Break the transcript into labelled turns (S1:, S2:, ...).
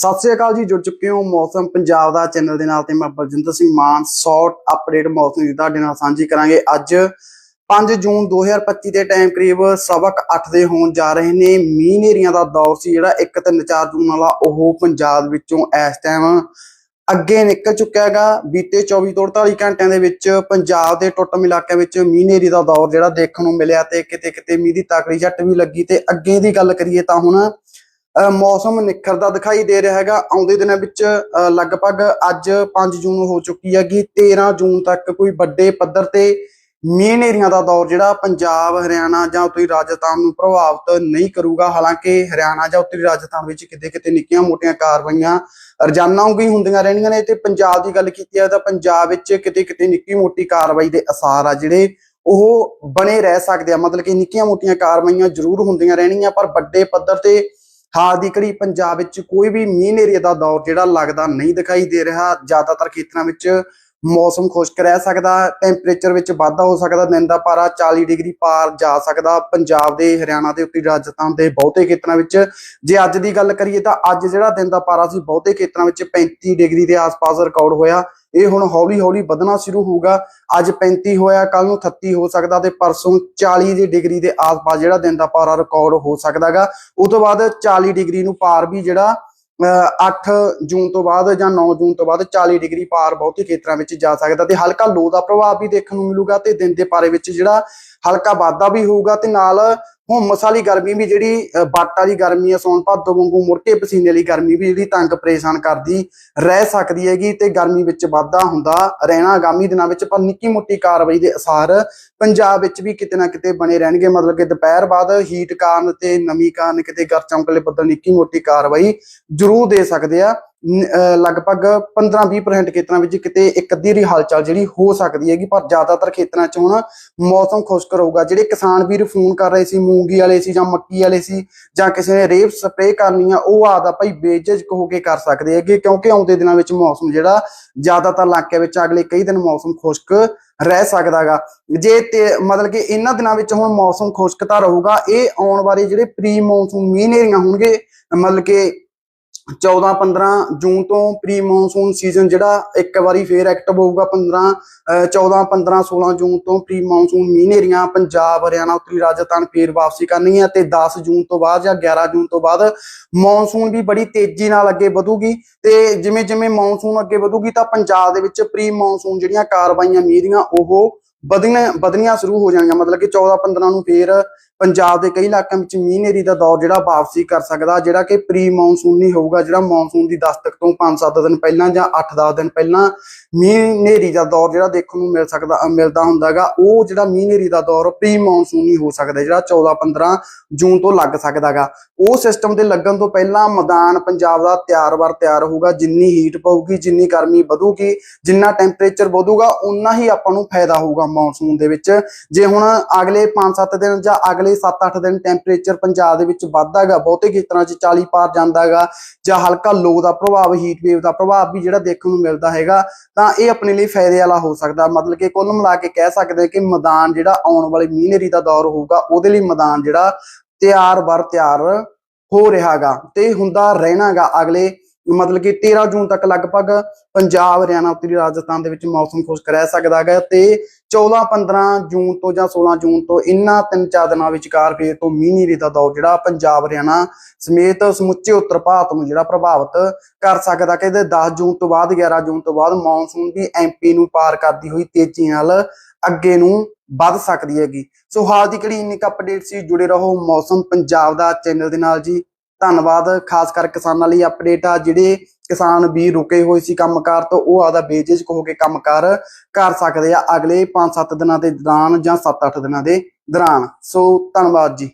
S1: ਸਤਿ ਸ਼੍ਰੀ ਅਕਾਲ ਜੀ, ਜੁੜ ਚੁੱਕੇ ਹੋ ਮੌਸਮ ਪੰਜਾਬ ਦਾ ਚੈਨਲ ਦੇ ਨਾਲ ਤੇ ਮੈਂ ਬਲਜਿੰਦਰ ਸਿੰਘ ਮਾਨ ਸ਼ਾਰਟ ਅਪਡੇਟ ਮੌਸਮ ਦੀ ਤੁਹਾਡੇ ਨਾਲ ਸਾਂਝੀ ਕਰਾਂਗੇ। ਅੱਜ 5 ਜੂਨ 2025 ਦੇ ਟਾਈਮ ਕਰੀਬ ਸਬਕ 8 ਦੇ ਹੋਣ ਜਾ ਰਹੇ ਨੇ। ਮੀਂਹ ਹਨੇਰੀਆਂ ਦਾ ਦੌਰ ਸੀ ਜਿਹੜਾ 1 3 4 ਜੂਨ ਵਾਲਾ, ਉਹ ਪੰਜਾਬ ਵਿੱਚੋਂ ਇਸ ਟਾਈਮ ਅੱਗੇ ਨਿਕਲ ਚੁੱਕਿਆ ਹੈਗਾ। ਬੀਤੇ 24 ਤੋਂ 48 ਘੰਟਿਆਂ ਦੇ ਵਿੱਚ ਪੰਜਾਬ ਦੇ ਟੁੱਟਮ ਇਲਾਕਿਆਂ ਵਿੱਚ ਮੀਂਹ ਹਨੇਰੀ ਦਾ ਦੌਰ ਜਿਹੜਾ ਦੇਖਣ ਨੂੰ ਮਿਲਿਆ ਤੇ ਕਿਤੇ ਕਿਤੇ ਮੀਂਹ ਦੀ ਤਕੜੀ ਝੱਟ ਵੀ ਲੱਗੀ। ਤੇ ਅੱਗੇ ਦੀ ਗੱਲ ਕਰੀਏ ਤਾਂ ਹੁਣ ਮੌਸਮ ਨਿਖਰਦਾ ਦਿਖਾਈ ਦੇ ਰਿਹਾ ਹੈਗਾ। ਆਉਂਦੇ ਦਿਨਾਂ ਵਿੱਚ ਲਗਭਗ ਅੱਜ 5 ਜੂਨ ਹੋ ਚੁੱਕੀ ਹੈਗੀ। 13 ਜੂਨ ਤੱਕ ਕੋਈ ਵੱਡੇ ਪੱਧਰ ਤੇ ਮੀਂਹ ਨੇਰੀਆਂ ਦਾ ਦੌਰ ਜਿਹੜਾ ਪੰਜਾਬ, ਹਰਿਆਣਾ ਜਾਂ ਉੱਤਰੀ ਰਾਜਸਥਾਨ ਨੂੰ ਪ੍ਰਭਾਵਿਤ ਨਹੀਂ ਕਰੂਗਾ। ਹਾਲਾਂਕਿ ਹਰਿਆਣਾ ਜਾਂ ਉੱਤਰੀ ਰਾਜਸਥਾਨ ਵਿੱਚ ਕਿਤੇ ਕਿਤੇ ਨਿੱਕੀਆਂ ਮੋਟੀਆਂ ਕਾਰਵਾਈਆਂ ਰੋਜ਼ਾਨਾ ਹੀ ਹੁੰਦੀਆਂ ਰਹਿਣੀਆਂ ਨੇ ਤੇ ਪੰਜਾਬ ਦੀ ਗੱਲ ਕੀਤੀ ਜਾਵੇ ਤਾਂ ਪੰਜਾਬ ਵਿੱਚ ਕਿਤੇ ਕਿਤੇ ਨਿੱਕੀ ਮੋਟੀ ਕਾਰਵਾਈ ਦੇ ਅਸਾਰ ਆ ਜਿਹੜੇ ਉਹ ਬਣੇ ਰਹਿ ਸਕਦੇ ਆ। ਮਤਲਬ ਕਿ ਨਿੱਕੀਆਂ ਮੋਟੀਆਂ ਕਾਰਵਾਈਆਂ ਜ਼ਰੂਰ ਹੁੰਦੀਆਂ ਰਹਿਣੀਆਂ, ਪਰ ਵੱਡੇ ਪੱਧਰ ਤੇ ਹਾਲ ਦੀ ਘੜੀ ਪੰਜਾਬ ਵਿੱਚ ਕੋਈ ਵੀ ਮੀਂਹ ਹਨੇਰੀ ਦਾ ਦੌਰ ਜਿਹੜਾ ਲੱਗਦਾ ਨਹੀਂ ਦਿਖਾਈ ਦੇ ਰਿਹਾ। ਜ਼ਿਆਦਾਤਰ ਖੇਤਰਾਂ ਵਿੱਚ ਮੌਸਮ ਖੁਸ਼ਕ ਰਹਿ ਸਕਦਾ ਟੈਂਪਰੇਚਰ ਵਿੱਚ ਵਾਧਾ ਹੋ ਸਕਦਾ, ਦਿਨ ਦਾ ਪਾਰਾ 40 ਡਿਗਰੀ ਪਾਰ ਜਾ ਸਕਦਾ। ਪੰਜਾਬ ਦੇ, ਹਰਿਆਣਾ ਦੇ ਉੱਤੇ, ਰਾਜਸਥਾਨ ਦੇ ਬਹੁਤੇ ਖੇਤਰਾਂ ਵਿੱਚ ਜੇ ਅੱਜ ਦੀ ਗੱਲ ਕਰੀਏ ਤਾਂ ਅੱਜ ਜਿਹੜਾ ਦਿਨ ਦਾ ਪਾਰਾ ਸੀ, ਬਹੁਤੇ ਖੇਤਰਾਂ ਵਿੱਚ 35 ਡਿਗਰੀ ਦੇ ਆਸ-ਪਾਸ ਰਿਕਾਰਡ ਹੋਇਆ। ਇਹ ਹੁਣ ਹੌਲੀ-ਹੌਲੀ ਵਧਣਾ ਸ਼ੁਰੂ ਹੋਊਗਾ ਅੱਜ 35 ਹੋਇਆ ਕੱਲ ਨੂੰ 38 ਹੋ ਸਕਦਾ ਤੇ ਪਰਸੋਂ 40 ਦੀ ਡਿਗਰੀ ਦੇ ਆਸ-ਪਾਸ ਜਿਹੜਾ ਦਿਨ ਦਾ ਪਾਰਾ ਰਿਕਾਰਡ ਹੋ ਸਕਦਾਗਾ ਉਸ ਤੋਂ ਬਾਅਦ 40 ਡਿਗਰੀ ਨੂੰ ਪਾਰ ਵੀ ਜਿਹੜਾ 8 ਜੂਨ ਤੋਂ ਬਾਅਦ ਜਾਂ 9 ਜੂਨ ਤੋਂ ਬਾਅਦ 40 ਡਿਗਰੀ ਪਾਰ ਬਹੁਤੇ ਖੇਤਰਾਂ ਵਿੱਚ ਜਾ ਸਕਦਾ ਤੇ ਹਲਕਾ ਲੋ ਦਾ ਪ੍ਰਭਾਵ ਵੀ ਦੇਖਣ ਨੂੰ ਮਿਲੂਗਾ ਤੇ ਦਿਨ ਦੇ ਪਾਰੇ ਵਿੱਚ ਜਿਹੜਾ ਹਲਕਾ ਵਾਧਾ ਵੀ ਹੋਊਗਾ ਤੇ ਨਾਲ ਹੁਮਸ ਵਾਲੀ ਗਰਮੀ ਵੀ ਜਿਹੜੀ, ਅਹ ਵਾਲੀ ਗਰਮੀ ਆ, ਸੌਣ ਭਾਦੋ ਵਾਂਗੂ ਮੁੜ ਪਸੀਨੇ ਵਾਲੀ ਗਰਮੀ ਵੀ ਜਿਹੜੀ ਤੰਗ ਪਰੇਸ਼ਾਨ ਕਰਦੀ, ਰਹਿ ਸਕਦੀ ਹੈਗੀ ਤੇ ਗਰਮੀ ਵਿੱਚ ਵਾਧਾ ਹੁੰਦਾ, ਰਹਿਣਾ ਆਗਾਮੀ ਦਿਨਾਂ ਵਿੱਚ ਪਰ ਨਿੱਕੀ ਮੋਟੀ ਕਾਰਵਾਈ ਦੇ ਅਸਾਰ ਪੰਜਾਬ ਵਿੱਚ ਵੀ ਕਿਤੇ ਨਾ ਕਿਤੇ ਬਣੇ ਰਹਿਣਗੇ, ਮਤਲਬ ਕਿ ਦੁਪਹਿਰ ਬਾਅਦ ਹੀਟ ਕਾਰਨ ਤੇ ਨਮੀ ਕਾਰਨ ਕਿਤੇ ਗਰ ਚਮਕਲੇ ਬੱਦਲ ਨਿੱਕੀ ਮੋਟੀ ਕਾਰਵਾਈ ਜ਼ਰੂਰ ਦੇ ਸਕਦੇ ਆ। ਲਗਭਗ 15-20% ਖੇਤਰਾਂ ਵਿੱਚ ਕਿਤੇ ਇੱਕ ਅੱਧੀ ਰੀ ਹਲਚਲ ਜਿਹੜੀ ਹੋ ਸਕਦੀ ਹੈਗੀ, ਪਰ ਜ਼ਿਆਦਾਤਰ ਖੇਤਰਾਂ 'ਚ ਹੁਣ ਮੌਸਮ ਖੁਸ਼ਕ ਰਹੂਗਾ। ਜਿਹੜੇ ਕਿਸਾਨ ਵੀਰ ਫੋਨ ਕਰ ਰਹੇ ਸੀ, ਮੂੰਗੀ ਵਾਲੇ ਸੀ ਜਾਂ ਮੱਕੀ ਵਾਲੇ ਸੀ ਜਾਂ ਕਿਸੇ ਨੇ ਰੇਪ ਸਪਰੇਅ ਕਰਨੀ ਆ, ਉਹ ਆਦਾ ਭਾਈ ਬੇਝਿਜਕ ਹੋ ਕੇ ਕਰ ਸਕਦੇ ਹੈਗੇ, ਕਿਉਂਕਿ ਆਉਂਦੇ ਦਿਨਾਂ ਵਿੱਚ ਮੌਸਮ ਜਿਹੜਾ ਜ਼ਿਆਦਾਤਰ ਇਲਾਕਿਆਂ ਵਿੱਚ ਅਗਲੇ ਕਈ ਦਿਨ ਮੌਸਮ ਖੁਸ਼ਕ ਰਹਿ ਸਕਦਾਗਾ। ਜੇ ਤੇ ਮਤਲਬ ਕਿ ਇਹਨਾਂ ਦਿਨਾਂ ਵਿੱਚ ਹੁਣ ਮੌਸਮ ਖੁਸ਼ਕ ਤਾਂ ਰਹੂਗਾ, ਇਹ ਆਉਣ ਵਾਲੇ ਜਿਹੜੇ ਪ੍ਰੀ ਮੌਨਸੂਨ ਮੀਂਹ ਹਨੇਰੀਆਂ ਹੋਣਗੇ, ਮਤਲਬ ਕਿ 14 15 ਜੂਨ ਤੋਂ ਪ੍ਰੀ ਮੌਨਸੂਨ ਸੀਜ਼ਨ ਜਿਹੜਾ ਇੱਕ ਵਾਰੀ ਫੇਰ ਐਕਟਿਵ ਹੋਊਗਾ 15 ਅਹ 14 15 16 ਜੂਨ ਤੋਂ ਪ੍ਰੀ ਮੌਨਸੂਨ ਮੀਂਹ ਹਨੇਰੀਆਂ ਪੰਜਾਬ, ਹਰਿਆਣਾ, ਉੱਤਰੀ ਰਾਜਸਥਾਨ ਫੇਰ ਵਾਪਸੀ ਕਰਨਗੀਆਂ ਤੇ 10 ਜੂਨ ਤੋਂ ਬਾਅਦ ਜਾਂ 11 ਜੂਨ ਤੋਂ ਬਾਅਦ ਮੌਨਸੂਨ ਵੀ ਬੜੀ ਤੇਜ਼ੀ ਨਾਲ ਅੱਗੇ ਵਧੂਗੀ ਤੇ ਜਿਵੇਂ ਜਿਵੇਂ ਮੌਨਸੂਨ ਅੱਗੇ ਵਧੂਗੀ ਤਾਂ ਪੰਜਾਬ ਦੇ ਵਿੱਚ ਪ੍ਰੀ ਮੌਨਸੂਨ ਜਿਹੜੀਆਂ ਕਾਰਵਾਈਆਂ ਮੀਂਹ ਦੀਆਂ, ਉਹ ਵਧਣੀਆਂ ਵਧਣੀਆਂ ਸ਼ੁਰੂ ਹੋ ਜਾਣਗੀਆਂ। ਮਤਲਬ ਕਿ 14 15 ਨੂੰ ਫੇਰ ਪੰਜਾਬ ਦੇ ਕਈ ਇਲਾਕਿਆਂ ਵਿੱਚ ਮੀਂਹ ਹਨੇਰੀ ਦਾ ਦੌਰ ਜਿਹੜਾ ਵਾਪਸੀ ਕਰ ਸਕਦਾ ਜਿਹੜਾ ਕਿ ਪ੍ਰੀ ਮੌਨਸੂਨੀ ਹੋਊਗਾ ਜਿਹੜਾ ਮੌਨਸੂਨ ਦੀ ਦਸਤਕ ਤੋਂ 5-7 ਦਿਨ ਪਹਿਲਾਂ ਜਾਂ 8-10 ਦਿਨ ਪਹਿਲਾਂ ਮੀਂਹ ਹਨੇਰੀ ਦਾ ਦੌਰ ਜਿਹੜਾ ਦੇਖਣ ਨੂੰ ਮਿਲ ਸਕਦਾ ਅ, ਮਿਲਦਾ ਹੁੰਦਾਗਾ ਉਹ ਜਿਹੜਾ ਮੀਂਹ ਹਨੇਰੀ ਦਾ ਦੌਰ ਪ੍ਰੀ ਮੌਨਸੂਨੀ ਹੋ ਸਕਦਾ ਜਿਹੜਾ 14-15 ਜੂਨ ਤੋਂ ਲੱਗ ਸਕਦਾਗਾ ਉਹ ਸਿਸਟਮ ਦੇ ਲੱਗਣ ਤੋਂ ਪਹਿਲਾਂ ਮੈਦਾਨ ਪੰਜਾਬ ਦਾ ਤਿਆਰ ਵਾਰ ਤਿਆਰ ਹੋਊਗਾ ਜਿੰਨੀ ਹੀਟ ਪਊਗੀ ਜਿੰਨੀ ਗਰਮੀ ਵਧੂਗੀ ਜਿੰਨਾ ਟੈਂਪਰੇਚਰ ਵਧੂਗਾ ਉਨਾ ਹੀ ਆਪਾਂ ਨੂੰ ਫਾਇਦਾ ਹੋਊਗਾ। ਮੌਨਸੂਨ ਦੇ ਵਿੱਚ। ਜੇ ਹੁਣ ਅਗਲੇ 5-7 ਦਿਨ ਜਾਂ ਅਗਲੇ 7-8 ਦਿਨ ਟੈਂਪਰੇਚਰ ਪੰਜਾਬ ਦੇ ਵਿੱਚ ਵੱਧਦਾਗਾ, ਬਹੁਤੇ ਖੇਤਰਾਂ 'ਚ 40 ਪਾਰ ਜਾਂਦਾਗਾ ਜਾਂ ਹਲਕਾ ਲੋ ਦਾ ਪ੍ਰਭਾਵ ਹੀਟ ਵੇਵ ਦਾ ਪ੍ਰਭਾਵ ਵੀ ਜਿਹੜਾ ਦੇਖਣ ਨੂੰ ਮਿਲਦਾ ਹੈਗਾ, ਤਾਂ ਇਹ ਆਪਣੇ ਲਈ ਫਾਇਦੇ ਵਾਲਾ ਹੋ ਸਕਦਾ। ਮਤਲਬ ਕਿ ਕੁੱਲ ਮਿਲਾ ਕੇ ਕਹਿ ਸਕਦੇ ਹਾਂ ਕਿ ਮੈਦਾਨ ਜਿਹੜਾ ਆਉਣ ਵਾਲੀ ਮੀਂਹ ਦਾ ਦੌਰ ਹੋਊਗਾ, ਉਹਦੇ ਲਈ ਮੈਦਾਨ ਜਿਹੜਾ ਤਿਆਰ ਬਰ ਤਿਆਰ ਹੋ ਰਿਹਾਗਾ। ਤੇ ਹੁੰਦਾ ਰਹਿਣਾਗਾ ਅਗਲੇ ਮਤਲਬ ਕਿ 13 ਜੂਨ ਤੱਕ ਲਗਭਗ ਪੰਜਾਬ, ਹਰਿਆਣਾ ਉੱਤਰੀ ਰਾਜਸਥਾਨ ਦੇ ਵਿੱਚ ਮੌਸਮ ਖੁਸ਼ਕ ਰਹਿ ਸਕਦਾ ਹੈਗਾ ਤੇ 14 15 ਜੂਨ ਤੋਂ ਜਾਂ 16 ਜੂਨ ਤੋਂ ਇਨ੍ਹਾਂ ਤਿੰਨ ਚਾਰ ਦਿਨਾਂ ਵਿਚਕਾਰ ਫੇਰ ਤੋਂ ਮੀਂਹ ਹਨੇਰੀ ਦਾ ਦੌਰ ਜਿਹੜਾ ਪੰਜਾਬ, ਹਰਿਆਣਾ ਸਮੇਤ ਸਮੁੱਚੇ ਉੱਤਰ ਭਾਰਤ ਨੂੰ ਜਿਹੜਾ ਪ੍ਰਭਾਵਿਤ ਕਰ ਸਕਦਾ। ਕਹਿੰਦੇ ਇਹਦੇ 10 ਜੂਨ ਤੋਂ ਬਾਅਦ 11 ਜੂਨ ਤੋਂ ਬਾਅਦ ਮੌਨਸੂਨ ਦੀ ਐਮਪੀ ਨੂੰ ਪਾਰ ਕਰਦੀ ਹੋਈ ਤੇਜ਼ੀ ਨਾਲ ਅੱਗੇ ਨੂੰ ਵੱਧ ਸਕਦੀ ਹੈਗੀ। ਸੋ ਹਾਲ ਦੀ ਕਿਹੜੀ ਇੰਨੀ ਅਪਡੇਟ ਸੀ? ਜੁੜੇ ਰਹੋ ਮੌਸਮ ਪੰਜਾਬ ਦਾ ਚੈਨਲ ਦੇ ਨਾਲ ਜੀ। ਧੰਨਵਾਦ, ਖਾਸ ਕਰ ਕਿਸਾਨਾਂ ਲਈ ਅਪਡੇਟ ਆ ਜਿਹੜੇ ਕਿਸਾਨ ਵੀ ਰੁਕੇ ਹੋਏ ਸੀ ਕੰਮਕਾਰ ਤੋਂ, ਉਹ ਆਦਾ ਬੇਝਿਜਕ ਹੋ ਕੇ ਕੰਮਕਾਰ ਕਰ ਸਕਦੇ ਆ ਅਗਲੇ 5-7 ਦਿਨਾਂ ਦੇ ਦੌਰਾਨ ਜਾਂ 7-8 ਦਿਨਾਂ ਦੇ ਦੌਰਾਨ। ਸੋ ਧੰਨਵਾਦ ਜੀ।